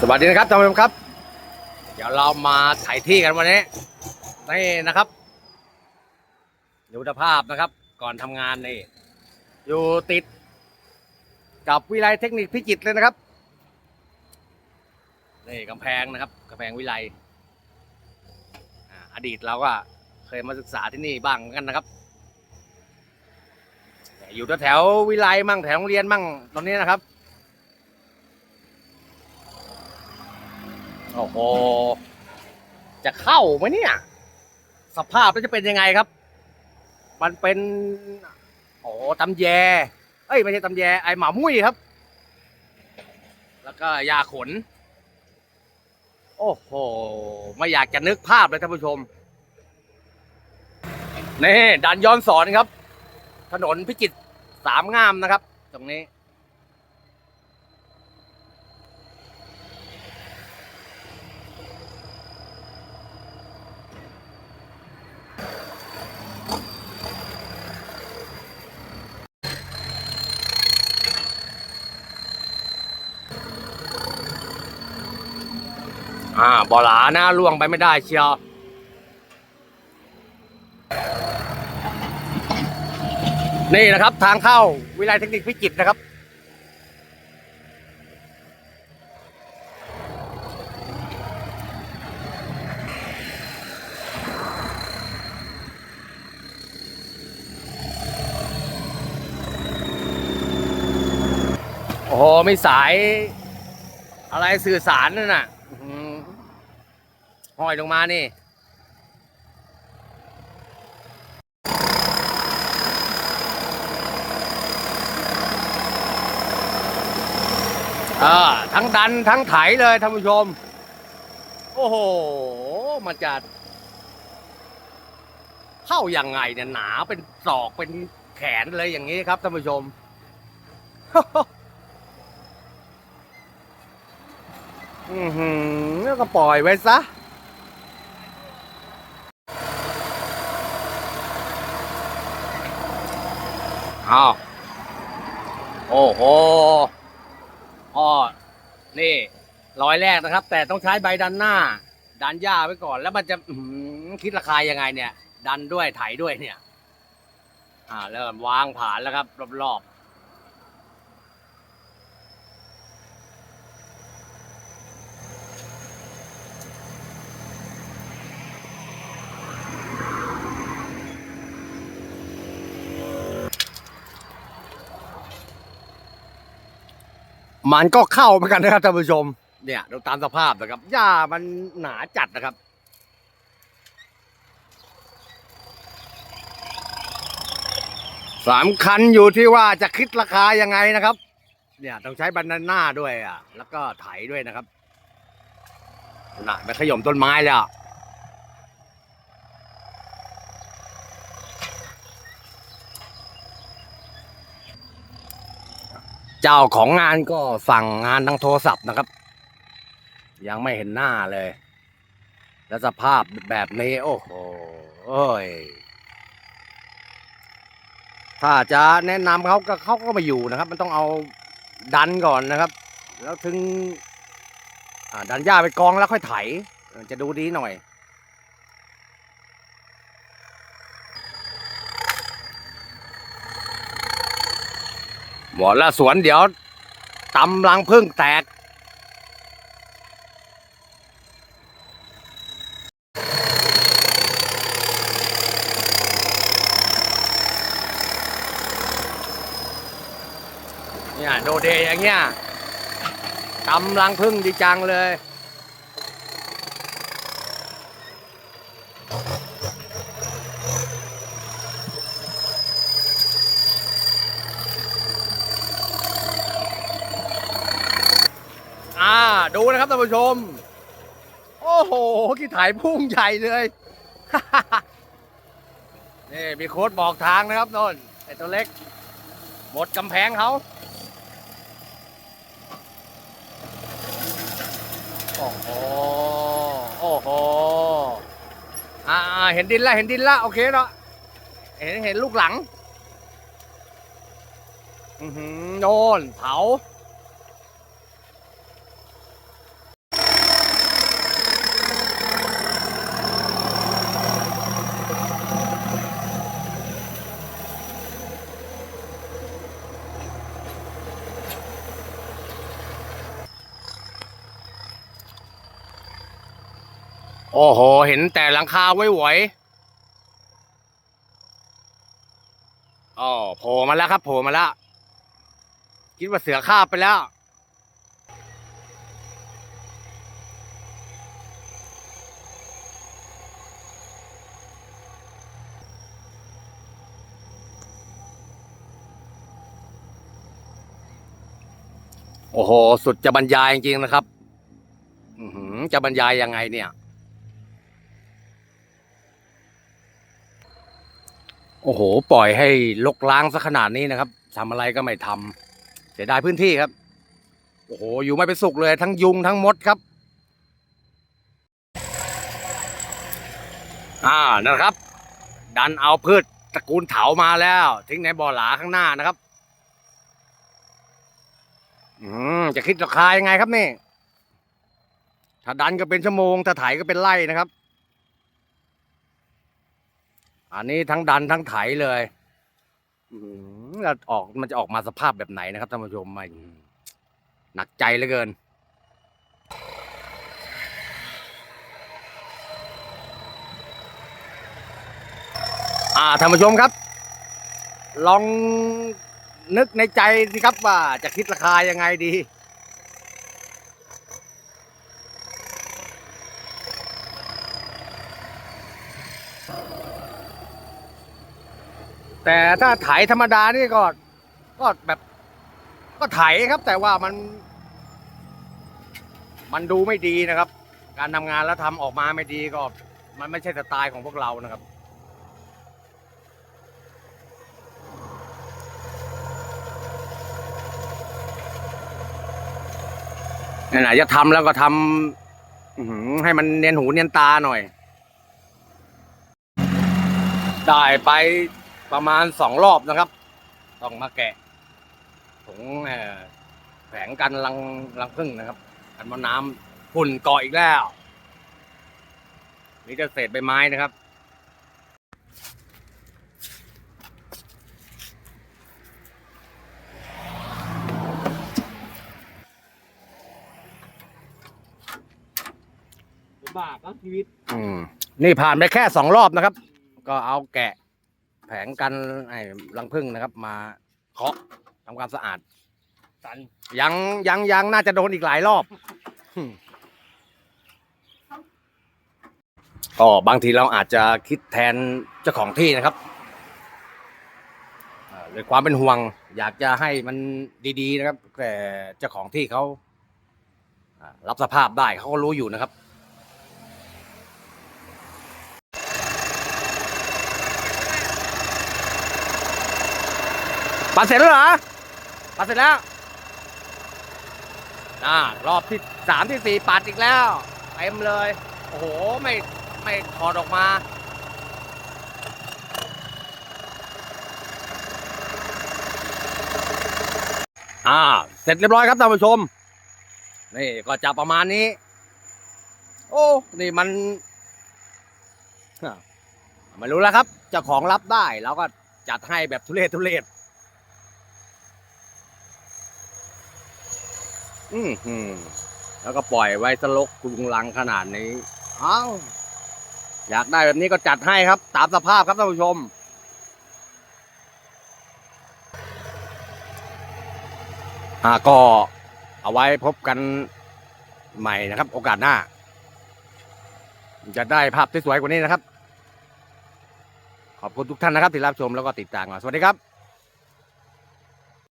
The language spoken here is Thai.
สวัสดีนะครับท่านผู้ชมครับ เดี๋ยวเรามาถ่ายที่กันวันนี้นี่นะครับดูสภาพนะครับ ก่อนทำงานนี่อยู่ติด กับวิไลเทคนิคพิจิตรเลยนะครับนี่กำแพงนะครับกำแพงวิไลอดีตเราก็เคยมาศึกษาที่นี่บ้างกันนะครับ อยู่แถววิไลมั่งแถวโรงเรียนมั่งตอนนี้นะครับ โอ้โห จะเข้าไหมเนี่ย สภาพมันจะเป็นยังไงครับ มันเป็น โอ้ตำแย เอ้ย ไม่ใช่ตำแย ไอหมามุ้ยครับ แล้วก็ยาขน โอ้โห ไม่อยากจะนึกภาพเลยท่านผู้ชม นี่ดันย้อนสอนครับ ถนนพิจิตรสามงามนะครับ ตรงนี้ อ่าบอหลานะล่วงไปไม่ได้เชียวนี่นะครับ ทางเข้าวิไลเทคนิคพิจิตรนะครับ โอ้โหมีสายอะไรสื่อสารนั่นน่ะอื ห้อยลงมานี่เออทั้งดันทั้งไถเลยท่านผู้ชม โอ้โห มันจะ เข้ายังไงเนี่ยหนาเป็นศอกเป็นแขนเลยอย่างนี้ครับท่านผู้ชม อือหือก็ปล่อยไว้ซะ อ้าวโอ้โหอ้อนี่ร้อยแรกนะครับ แต่ต้องใช้ใบดันหน้า ดันหญ้าไว้ก่อน แล้วมันจะคิดราคายังไงเนี่ย ดันด้วยไถด้วยเนี่ย อ่าเริ่มวางผานแล้วครับ รอบๆ มันก็เข้าเหมือนกันนะครับท่านผู้ชม เนี่ยดูตามสภาพนะครับหญ้ามันหนาจัดนะครับสำคัญอยู่ที่ว่าจะคิดราคายังไงนะครับ เนี่ยต้องใช้บันดาน่าด้วยอะ แล้วก็ไถด้วยนะครับน่ะไปขย่มต้นไม้แล้ว เจ้าของงานก็สั่งงานทางโทรศัพท์นะครับ ยังไม่เห็นหน้าเลย แล้วสภาพแบบนี้โอ้โหเอ้ยถ้าจะแนะนำเขาก็เขาก็ไมาอยู่นะครับ มันต้องเอาดันก่อนนะครับ แล้วถึงดันหญ้าไปกองแล้วค่อยไถ จะดูดีหน่อย หมอละสวนเดี๋ยวตำลังพึ่งแตก เนี่ย โดเดอย่างเงี้ยตำลังพึ่งดีจังเลย อ่า ดู นะครับท่านผู้ชม โอ้โหกี่ถ่ายพุ่งใหญ่เลยนี่มีโค้ดบอกทางนะครับโนนไอตัวเล็ก หมดกำแพงเขาโอ้โหโอ้โหอ่าเห็นดินละเห็นดินละโอเคเนาะเห็นเห็นลูกหลัง อือหือโนนเผา โอ้โห เห็นแต่หลังคาไว้ไหวๆอ๋อโผล่มาแล้วครับโผล่มาแล้วคิดว่าเสือคาบไปแล้ว โอ้โห สุดจะบรรยายจริงๆนะครับจะบรรยายยังไงเนี่ย โอ้โห ปล่อยให้ลกล้างซะขนาดนี้นะครับทำอะไรก็ไม่ทำเสียดายพื้นที่ครับ โอ้โห อยู่ไม่เป็นสุขเลย ทั้งยุงทั้งมดครับ อ่านะครับ ดันเอาพืชตระกูลเถามาแล้ว ทิ้งในบ่อหลาข้างหน้านะครับ อืมจะคิดราคายังไงครับนี่ ถ้าดันก็เป็นชั่วโมง ถ้าไถก็เป็นไล่นะครับ อันนี้ทั้งดันทั้งไถเลยอืมแล้วออกมันจะออกมาสภาพแบบไหนนะครับท่านผู้ชมไม่หนักใจเหลือเกิน อ่าท่านผู้ชมครับ ลองนึกในใจสิครับว่าจะคิดราคายังไงดี แต่ถ้าไถธรรมดานี่ก็ก็แบบ ก็ไถครับ แต่ว่ามัน มันดูไม่ดีนะครับ การทำงานแล้วทำออกมาไม่ดีก็ มันไม่ใช่สไตล์ของพวกเรานะครับไหนๆจะทำแล้วก็ทำให้มันเนียนหูเนียนตาหน่อย ได้ไป ประมาณสองรอบนะครับ ต้องมาแกะถุงเอ่อแผงกันรังรังพึ่งนะครับกันว่าน้ำฝุ่นเกาะอีกแล้ว นี่จะเศษใบไม้นะครับบาปก็ชีวิต อืม นี่ผ่านไปแค่สองรอบนะครับ ก็เอาแกะ แผงกันไอ้รังพึ่งนะครับ มาเคาะทำความสะอาด สันยังยังยังน่าจะโดนอีกหลายรอบอืมก็บางทีเราอาจจะคิดแทนเจ้าของที่นะครับอ่าด้วยความเป็นห่วง อยากจะให้มันดีๆนะครับ แต่เจ้าของที่เขาอ่ารับสภาพได้เขาก็รู้อยู่นะครับ ปัดเสร็จแล้วเหรอ ปัดเสร็จแล้วอ่ารอบที่สามที่สี่ปัดอีกแล้วเต็มเลย โอ้โห ไม่ ไม่ถอดออกมา อ่า เสร็จเรียบร้อยครับท่านผู้ชม นี่ก็จะประมาณนี้ โอ้ นี่มันไม่รู้แล้วครับเจ้าของรับได้เราก็จัดให้แบบทุเรศทุเรศ อืมหืมแล้วก็ปล่อยไว้สลกกรุงลังขนาดนี้ เอ้า อยากได้แบบนี้ก็จัดให้ครับ ตามสภาพครับท่านผู้ชม อ่าก็เอาไว้พบกันใหม่นะครับ โอกาสหน้า จะได้ภาพที่สวยกว่านี้นะครับ ขอบคุณทุกท่านนะครับที่รับชมแล้วก็ติดตามมาสวัสดีครับ